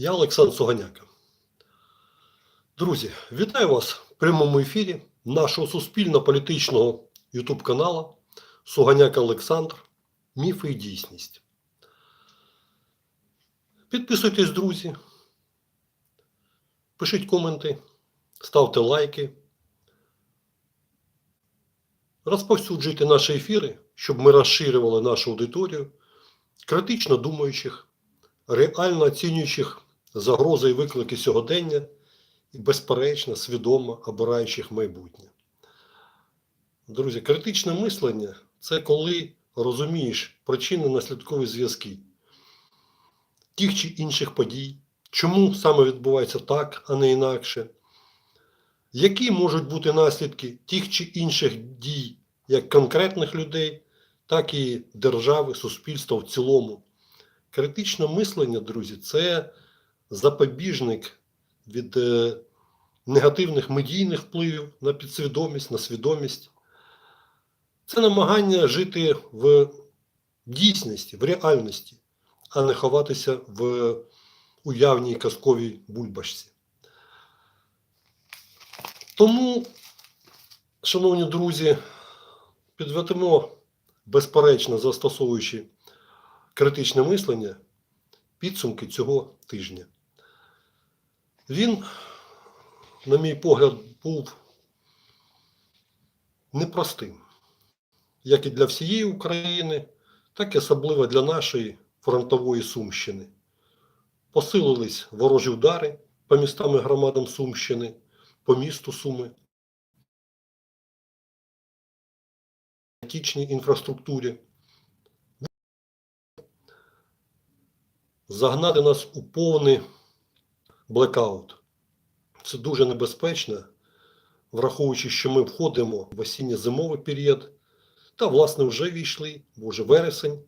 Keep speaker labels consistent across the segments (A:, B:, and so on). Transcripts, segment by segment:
A: Я Олександр Суганяка. Друзі, вітаю вас в прямому ефірі нашого суспільно-політичного YouTube каналу Суганяка Олександр. Міфи і дійсність. Підписуйтесь, друзі. Пишіть коменти, ставте лайки. Розповсюджуйте наші ефіри, щоб ми розширювали нашу аудиторію критично думаючих, реально оцінюючих загрози і виклики сьогодення і, безперечно, свідомо обираючих майбутнє. Друзі, критичне мислення це коли розумієш причини наслідкові зв'язки тих чи інших подій, чому саме відбувається так, а не інакше, які можуть бути наслідки тих чи інших дій як конкретних людей, так і держави, суспільства в цілому. Критичне мислення, друзі, це запобіжник від е, негативних медійних впливів на підсвідомість, на свідомість. Це намагання жити в дійсності, в реальності, а не ховатися в уявній казковій бульбашці. Тому, шановні друзі, підведемо, безперечно, застосовуючи критичне мислення, підсумки цього тижня. Він, на мій погляд, був непростим, як і для всієї України, так і особливо для нашої фронтової Сумщини. Посилились ворожі удари по містам і громадам Сумщини, по місту Суми, критичній інфраструктурі. Загнати нас у повний блекаут. Це дуже небезпечно, враховуючи, що ми входимо в осінньо-зимовий період, та, власне, вже війшли, бо вже вересень.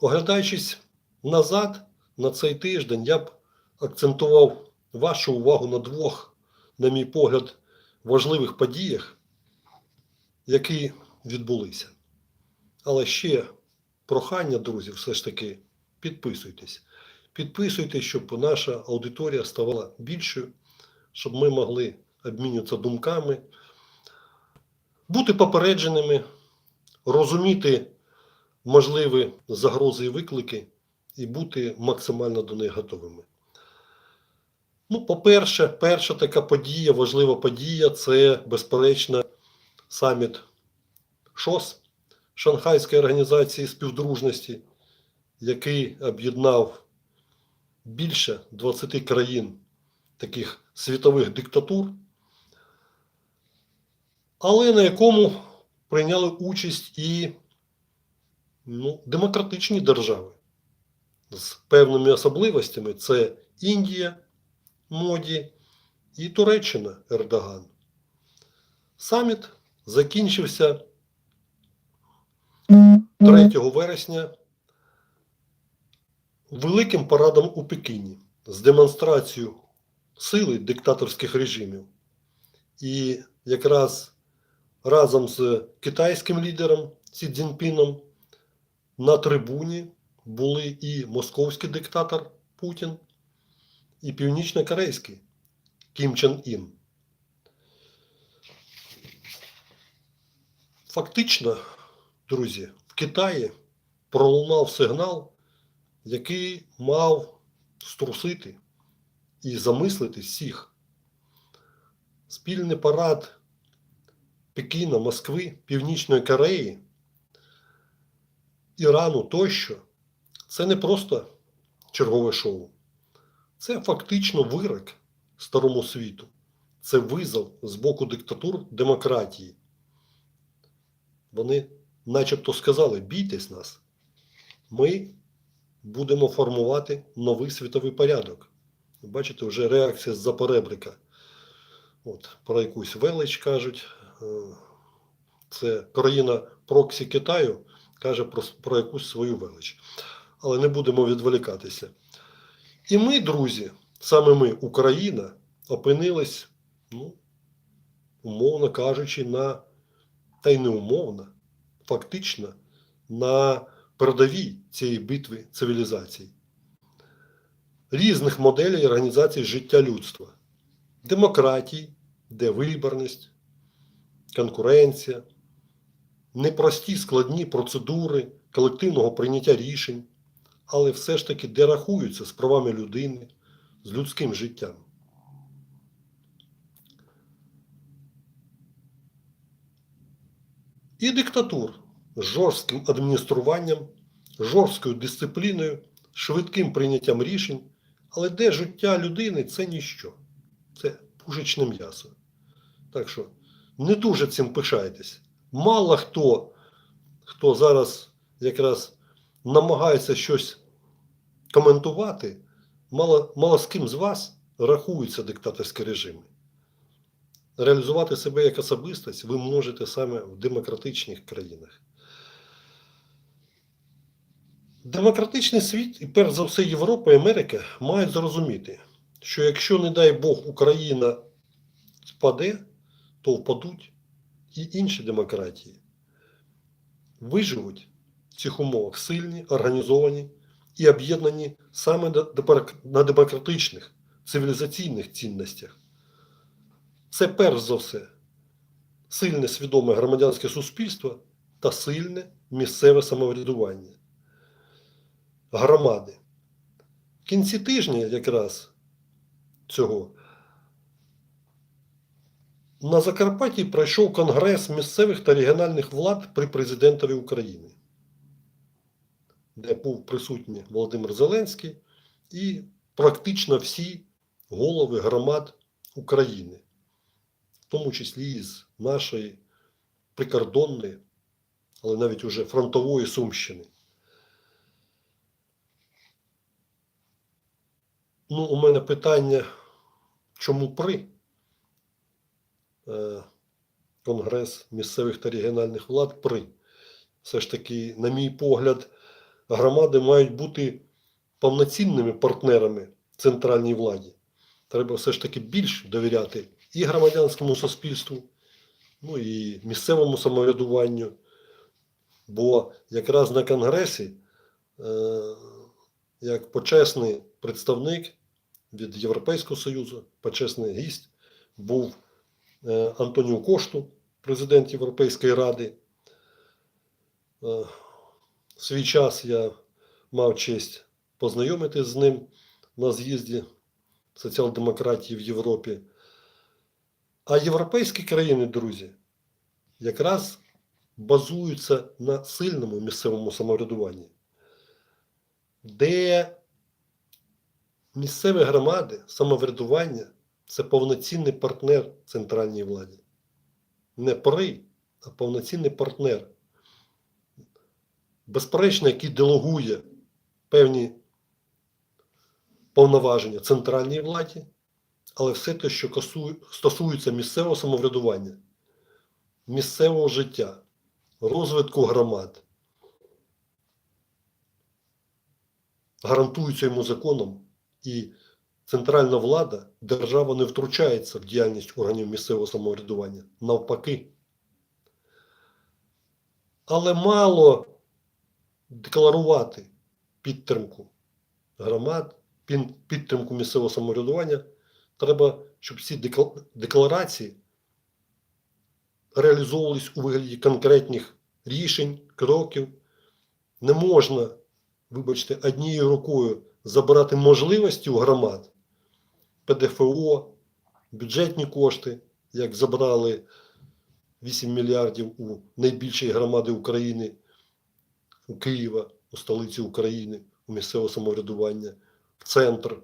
A: Оглядаючись назад на цей тиждень, я б акцентував вашу увагу на двох, на мій погляд, важливих подіях, які відбулися. Але ще прохання, друзі, все ж таки підписуйтесь. Підписуйтесь, щоб наша аудиторія ставала більшою, щоб ми могли обмінюватися думками, бути попередженими, розуміти можливі загрози і виклики і бути максимально до них готовими. Ну, по-перше, перша така подія, важлива подія це, безперечно, саміт ШОС Шанхайської організації співдружності, який об'єднав більше 20 країн таких світових диктатур, але на якому прийняли участь і ну, демократичні держави з певними особливостями це Індія, Моді і Туреччина Ердоган. Саміт закінчився 3 вересня великим парадом у Пекіні з демонстрацією сили диктаторських режимів. І якраз разом з китайським лідером Сі Цзіньпіном на трибуні були і московський диктатор Путін, і північно-корейський Кім Чен Ін. Фактично, друзі, в Китаї пролунав сигнал, який мав струсити і замислити всіх. Спільний парад Пекіна, Москви, Північної Кореї, Ірану тощо це не просто чергове шоу. Це фактично вирок старому світу. Це визов з боку диктатур демократії. Вони начебто сказали, бійтесь нас, ми будемо формувати новий світовий порядок. Бачите, вже реакція з-за перебрика. От, Про якусь велич кажуть. Е, Це країна проксі Китаю каже про, про якусь свою велич. Але не будемо відволікатися. І ми, друзі, саме ми, Україна, опинились, ну, умовно кажучи, на, та й не умовно, фактично, на передовій цієї битви цивілізацій, різних моделей організації життя людства, демократії, де виборність, конкуренція, непрості складні процедури колективного прийняття рішень, але все ж таки де рахуються з правами людини, з людським життям. І диктатур з жорстким адмініструванням, жорсткою дисципліною, швидким прийняттям рішень, але де життя людини це ніщо. Це пушечне м'ясо. Так що не дуже цим пишайтесь. Мало хто, хто зараз якраз намагається щось коментувати, мало, мало з ким з вас рахуються диктаторські режими. Реалізувати себе як особистість ви можете саме в демократичних країнах. Демократичний світ, і перш за все Європа і Америка, мають зрозуміти, що якщо, не дай Бог, Україна впаде, то впадуть і інші демократії. Виживуть в цих умовах сильні, організовані і об'єднані саме на демократичних, цивілізаційних цінностях. Це перш за все сильне свідоме громадянське суспільство та сильне місцеве самоврядування. Громади. В кінці тижня якраз цього на Закарпатті пройшов Конгрес місцевих та регіональних влад при президентові України, де був присутній Володимир Зеленський і практично всі голови громад України в тому числі і з нашої прикордонної, але навіть уже фронтової Сумщини. Ну, у мене питання, чому при е, Конгрес місцевих та регіональних влад при. Все ж таки, на мій погляд, громади мають бути повноцінними партнерами центральній владі. Треба все ж таки більш довіряти і громадянському суспільству, ну і місцевому самоврядуванню. Бо якраз на Конгресі, е, як почесний представник від Європейського Союзу, почесний гість, був е, Антоніо Кошту, президент Європейської Ради. Е, в свій час я мав честь познайомитись з ним на з'їзді соціал-демократії в Європі. А європейські країни, друзі, якраз базуються на сильному місцевому самоврядуванні, де місцеві громади, самоврядування це повноцінний партнер центральній владі. Не при, а повноцінний партнер. Безперечно, який делегує певні повноваження центральній владі але все те, що стосується місцевого самоврядування, місцевого життя, розвитку громад, гарантується йому законом, і центральна влада, держава не втручається в діяльність органів місцевого самоврядування. Навпаки. Але мало декларувати підтримку громад, підтримку місцевого самоврядування. Треба, щоб ці декларації реалізовувались у вигляді конкретних рішень, кроків. Не можна, вибачте, однією рукою забирати можливості у громад, ПДФО, бюджетні кошти, як забрали 8 мільярдів у найбільшої громади України, у Києва, у столиці України, у місцевого самоврядування, центр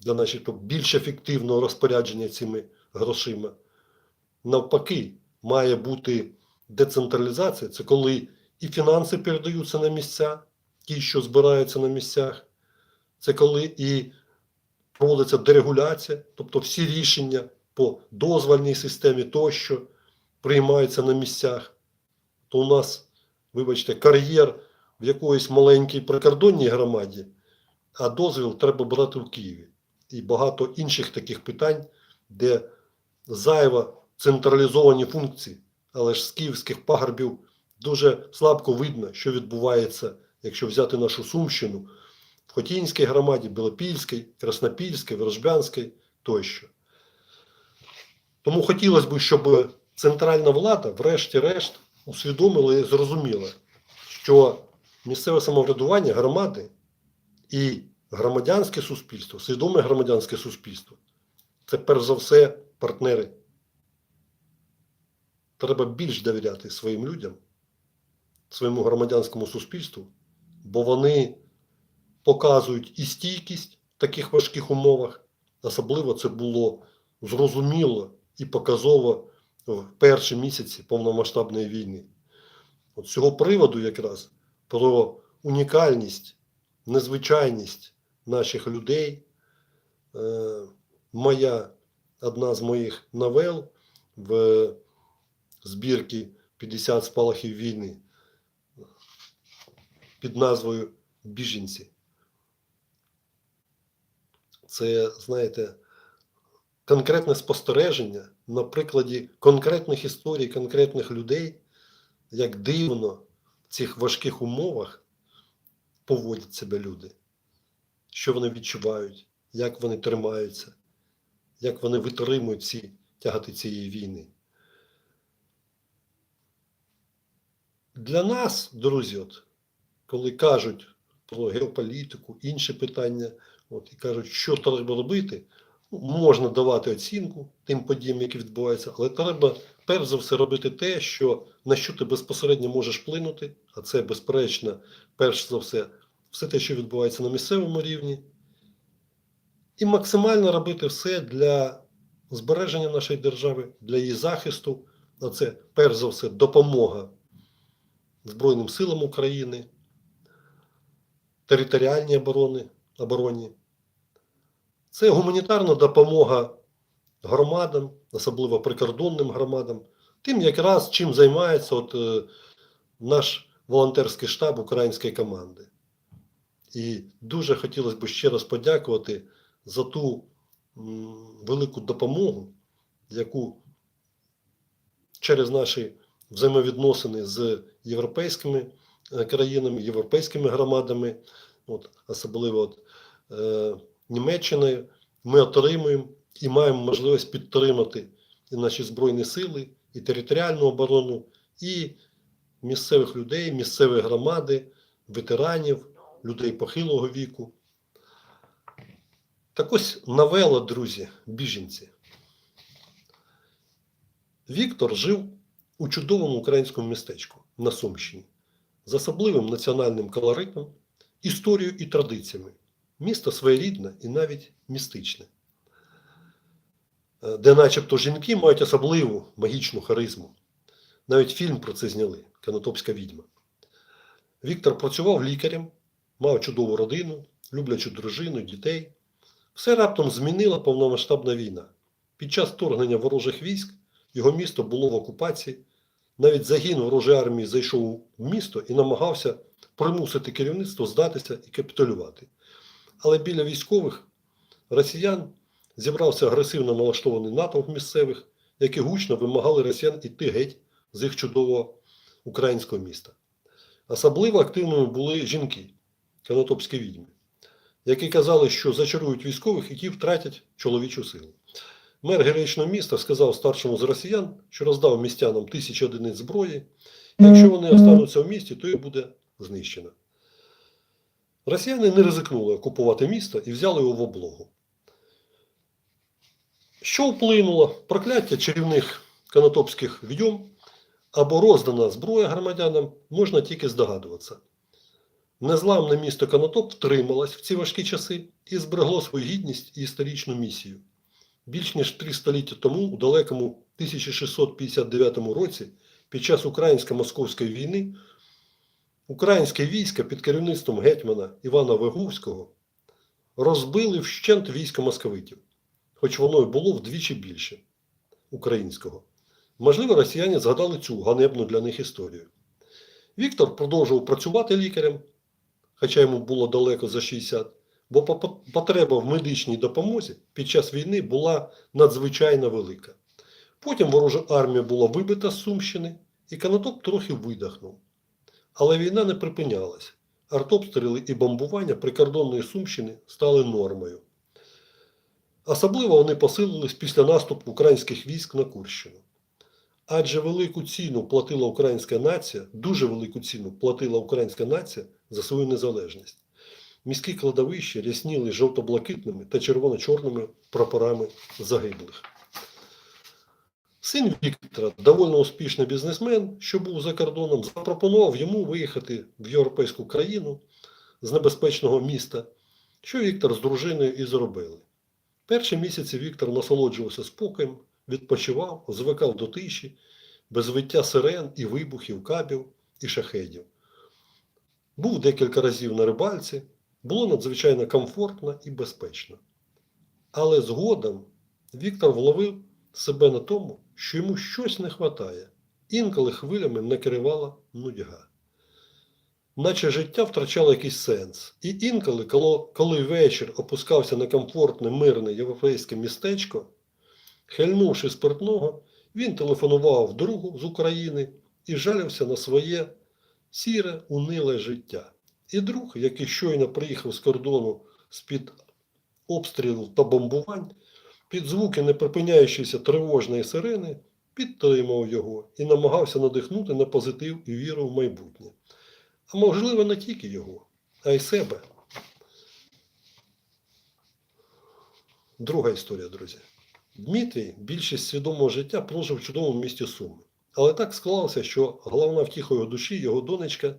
A: для начебто більш ефективного розпорядження цими грошима. Навпаки, має бути децентралізація. Це коли і фінанси передаються на місця, ті, що збираються на місцях. Це коли і проводиться дерегуляція, тобто всі рішення по дозвольній системі тощо приймаються на місцях. То у нас, вибачте, кар'єр в якоїсь маленькій прикордонній громаді, а дозвіл треба брати в Києві і багато інших таких питань, де зайво централізовані функції, але ж з київських пагорбів дуже слабко видно, що відбувається якщо взяти нашу Сумщину, в Хотінській громаді, Білопільській, Краснопільській, Ворожбянській тощо. Тому хотілося б, щоб центральна влада, врешті-решт, усвідомила і зрозуміла, що місцеве самоврядування громади і громадянське суспільство, свідоме громадянське суспільство це перш за все партнери. Треба більш довіряти своїм людям, своєму громадянському суспільству, бо вони показують і стійкість в таких важких умовах. Особливо це було зрозуміло і показово в перші місяці повномасштабної війни. От з цього приводу якраз про унікальність, незвичайність наших людей. Е, моя одна з моїх новел в збірці 50 спалахів війни під назвою Біженці. Це, знаєте, конкретне спостереження на прикладі конкретних історій, конкретних людей, як дивно в цих важких умовах поводять себе люди, що вони відчувають, як вони тримаються, як вони витримують ці тягати цієї війни. Для нас, друзі, от, коли кажуть про геополітику, інші питання, от, і кажуть, що треба робити, ну, можна давати оцінку тим подіям, які відбуваються, але треба перш за все робити те, що, на що ти безпосередньо можеш вплинути, а це, безперечно, перш за все, все те, що відбувається на місцевому рівні, і максимально робити все для збереження нашої держави, для її захисту. А це, перш за все, допомога Збройним силам України, територіальній оборони, обороні. Це гуманітарна допомога громадам, особливо прикордонним громадам, тим якраз чим займається от, е, наш волонтерський штаб української команди. І дуже хотілося б ще раз подякувати за ту м, велику допомогу, яку через наші взаємовідносини з європейськими е, країнами, європейськими громадами, от, особливо от, е, Німеччиною, ми отримуємо і маємо можливість підтримати і наші Збройні сили, і територіальну оборону, і місцевих людей, місцеві громади, ветеранів, людей похилого віку. Так ось новела, друзі, біженці. Віктор жив у чудовому українському містечку на Сумщині з особливим національним колоритом, історією і традиціями. Місто своєрідне і навіть містичне, де начебто жінки мають особливу магічну харизму. Навіть фільм про це зняли Канатопська відьма. Віктор працював лікарем, мав чудову родину, люблячу дружину, дітей. Все раптом змінила повномасштабна війна. Під час вторгнення ворожих військ його місто було в окупації. Навіть загін ворожої армії зайшов в місто і намагався примусити керівництво здатися і капітулювати. Але біля військових росіян зібрався агресивно налаштований натовп місцевих, які гучно вимагали росіян іти геть з їх чудового українського міста. Особливо активними були жінки, канатопські відьми, які казали, що зачарують військових і ті втратять чоловічу силу. Мер героїчного міста сказав старшому з росіян, що роздав містянам тисячі одиниць зброї. Якщо вони остануться в місті, то їх буде знищено. Росіяни не ризикнули окупувати місто і взяли його в облогу. Що вплинуло? Прокляття чарівних канатопських відьом або роздана зброя громадянам можна тільки здогадуватися. Незламне місто Канатоп втрималось в ці важкі часи і зберегло свою гідність і історичну місію. Більш ніж три століття тому, у далекому 1659 році, під час українсько-московської війни, українське військо під керівництвом гетьмана Івана Вигувського розбили вщент військо московитів, хоч воно й було вдвічі більше українського. Можливо, росіяни згадали цю ганебну для них історію. Віктор продовжував працювати лікарем, хоча йому було далеко за 60, бо потреба в медичній допомозі під час війни була надзвичайно велика. Потім ворожа армія була вибита з Сумщини, і Канатоп трохи видихнув. Але війна не припинялась, артобстріли і бомбування прикордонної Сумщини стали нормою. Особливо вони посилились після наступу українських військ на Курщину. Адже велику ціну платила українська нація, дуже велику ціну платила українська нація за свою незалежність. Міські кладовища рясніли жовто-блакитними та червоно-чорними прапорами загиблих. Син Віктора, довольно успішний бізнесмен, що був за кордоном, запропонував йому виїхати в європейську країну з небезпечного міста, що Віктор з дружиною і зробили. Перші місяці Віктор насолоджувався спокоєм, відпочивав, звикав до тиші, без виття сирен і вибухів, кабів і шахедів. Був декілька разів на рибальці, було надзвичайно комфортно і безпечно. Але згодом Віктор вловив себе на тому, що йому щось не вистачає. Інколи хвилями накривала нудьга. Наче життя втрачало якийсь сенс. І інколи, коли, вечір опускався на комфортне мирне європейське містечко, хильнувши спиртного, він телефонував другу з України і жалівся на своє сіре, униле життя. І друг, який щойно приїхав з кордону з-під обстрілу та бомбувань, під звуки неприпиняючоїся тривожної сирени, підтримав його і намагався надихнути на позитив і віру в майбутнє. А можливо, не тільки його, а й себе. Друга історія, друзі. Дмитрій більшість свідомого життя прожив в чудовому місті Суми. Але так склалося, що головна втіха його душі, його донечка,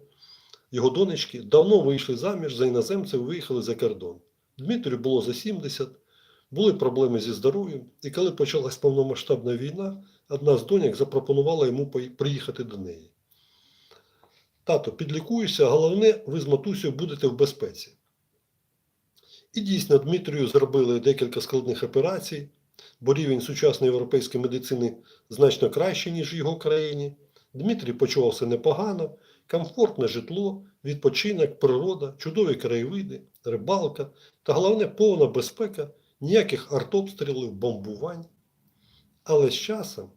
A: його донечки давно вийшли заміж за іноземців виїхали за кордон. Дмитрію було за 70, були проблеми зі здоров'ям, і коли почалась повномасштабна війна, одна з доньок запропонувала йому приїхати до неї. Тато, підлікуюся, головне, ви з матусею будете в безпеці. І дійсно, Дмитрію зробили декілька складних операцій, бо рівень сучасної європейської медицини значно кращий, ніж в його країні. Дмитрій почувався непогано, комфортне житло, відпочинок, природа, чудові краєвиди, рибалка та головне повна безпека, ніяких артобстрілів, бомбувань. Але з часом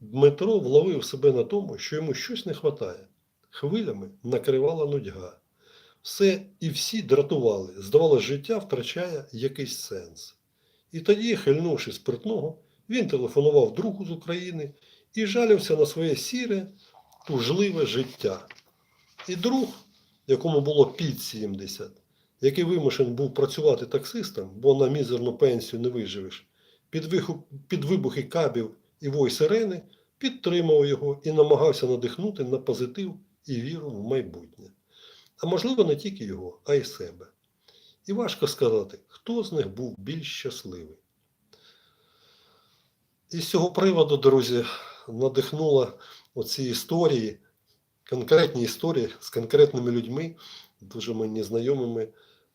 A: Дмитро вловив себе на тому, що йому щось не вистачає. Хвилями накривала нудьга. Все і всі дратували, здавалося, життя втрачає якийсь сенс. І тоді, хильнувши спиртного, він телефонував другу з України і жалівся на своє сіре, тужливе життя. І друг, якому було під 70, який вимушений був працювати таксистом, бо на мізерну пенсію не виживеш, під вибухи кабів і вой сирени, підтримав його і намагався надихнути на позитив і віру в майбутнє. А можливо, не тільки його, а й себе. І важко сказати, хто з них був більш щасливий. І з цього приводу, друзі, надихнула оці історії, конкретні історії з конкретними людьми, дуже мені знайомими,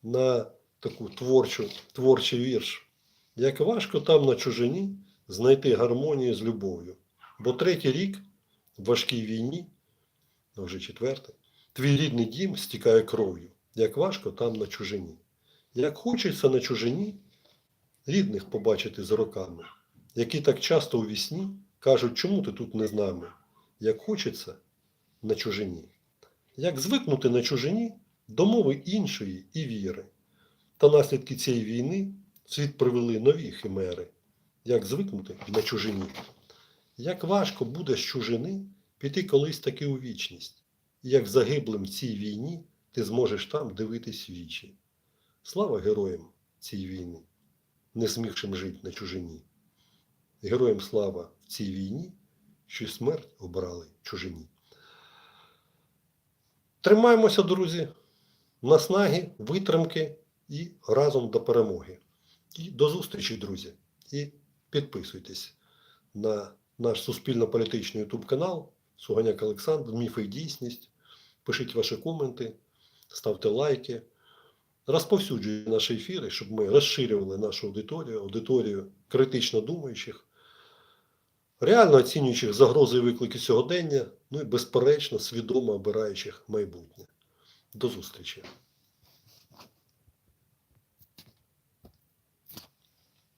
A: на таку творчу, творчий вірш. Як важко там на чужині знайти гармонію з любов'ю. Бо третій рік в важкій війні, ну вже четвертий, твій рідний дім стікає кров'ю. Як важко там на чужині. Як хочеться на чужині рідних побачити з роками, які так часто у вісні кажуть, чому ти тут не з нами, як хочеться на чужині. Як звикнути на чужині до мови іншої і віри. Та наслідки цієї війни світ привели нові химери. Як звикнути на чужині. Як важко буде з чужини піти колись таки у вічність, і як загиблим цій війні ти зможеш там дивитись вічі. Слава героям цієї війни, не змігшим жити на чужині. Героям слава в цій війні, що смерть обрали чужині. Тримаємося, друзі, наснаги, витримки і разом до перемоги. І до зустрічі, друзі. І підписуйтесь на наш суспільно-політичний YouTube канал Суганяк Олександр, Міфи і дійсність. Пишіть ваші коменти, ставте лайки. Розповсюджуйте наші ефіри, щоб ми розширювали нашу аудиторію, аудиторію критично думаючих, реально оцінюючих загрози і виклики сьогодення, ну і безперечно свідомо обираючих майбутнє. До зустрічі!